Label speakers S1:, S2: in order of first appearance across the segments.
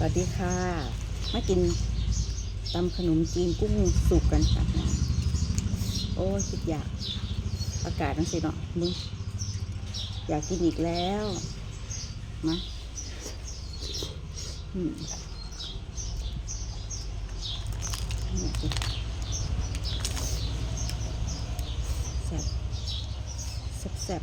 S1: สวัสดีค่ะ มากินตำขนมจีนกุ้งสุกกันค่ะ โอ้คิดอยาก อากาศนั่นสิเนาะมึงอยากกินอีกแล้วมาอืมแซ่บแซ่บแซ่บ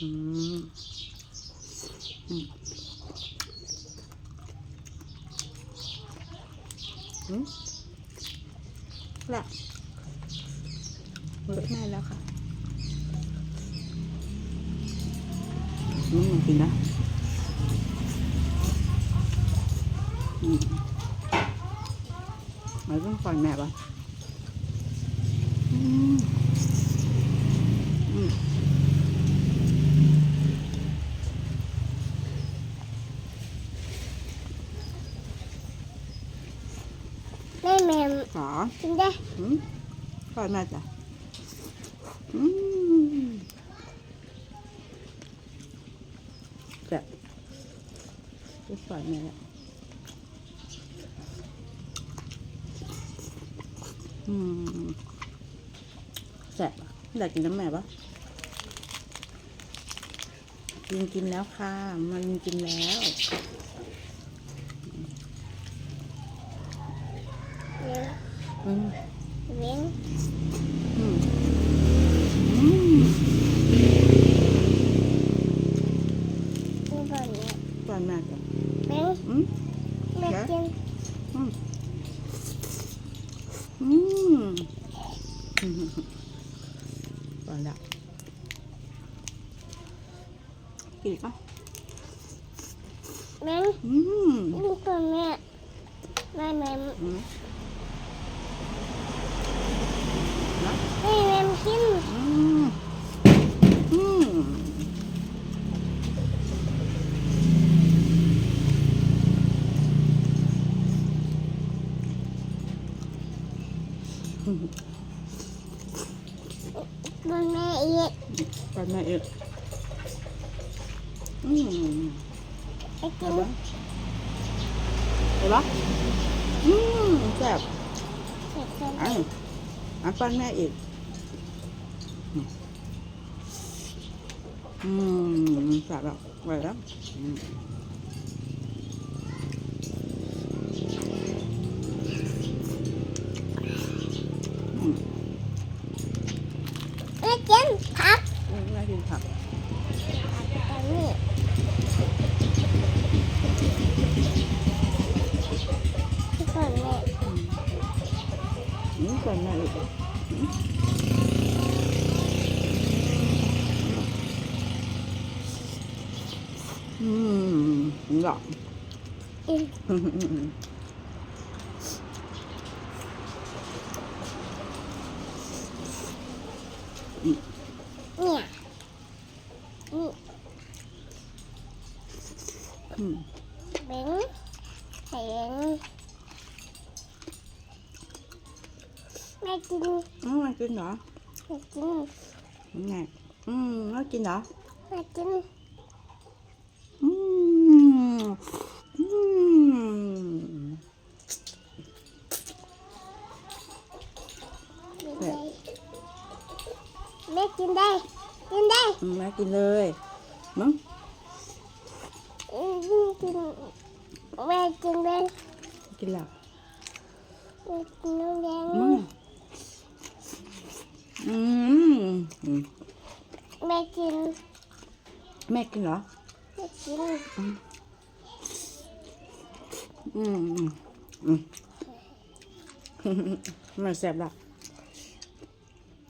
S1: อืมอืมอืมอืมอืมละเลิกแม่แล้วค่ะอืมกินนะอืมไม่ต้องปล่อยแม่ปะอืม ม่
S2: แม่
S1: ขอ
S2: กินได้
S1: อืมปล่อยแม่จ้ะอืมแซ่บไม่ปล่อยแม่แล้วอืมแซ่บอะอยากกินน้ำแม่ปะกินกินแล้วค่ะ มันกินแล้ว
S2: Vén. Toàn mạc à? Vén. Ừ. Mạc chân.
S1: Ừ. Ừ. Toàn lạc. Kỳ đẹp không? Vén.
S2: Ừ. Đúng
S1: rồi mẹ.
S2: Mẹ mẹ. Ừ. น
S1: อืมอืมพอแล้วกินอีกปะ
S2: แม่
S1: อืม
S2: กินก่อนแม่แม่แม่
S1: อืมนะ
S2: แม่แม่กิน
S1: อืมอืมอืม
S2: ก่อนแม่อีก
S1: ไปแม่เอ็ดอืม
S2: ไป
S1: เห็
S2: กิ
S1: น
S2: น
S1: ปะเห็นปะอืมแซ่บ
S2: ไปกิน
S1: อะอะปั้นแม่อีก อืมแซ่บแล้วไหวแล้วอืม
S2: แม่กินผัก
S1: อืมแม่กินผัก
S2: ตอนนี้กินก่อนแม่
S1: อืมปั้นแม่ gọn ừ. Yeah. Ừ. Ừ.
S2: Bánh Bánh Mai chín
S1: Ừ, chín rồi Mai
S2: chín Nè? Ừ, nó chín rồi Mai chín ได้กินได้
S1: อืมแม่กินเลยมั้ง
S2: อืมกินแม่กินแม่
S1: กินแล้ว
S2: แม่กินน้ำแดง
S1: มั้งอืมอืม
S2: แม่กิน
S1: แม่กินเหรอ
S2: แม่กิน
S1: อืมอืมอืมมันแซ่บหลัก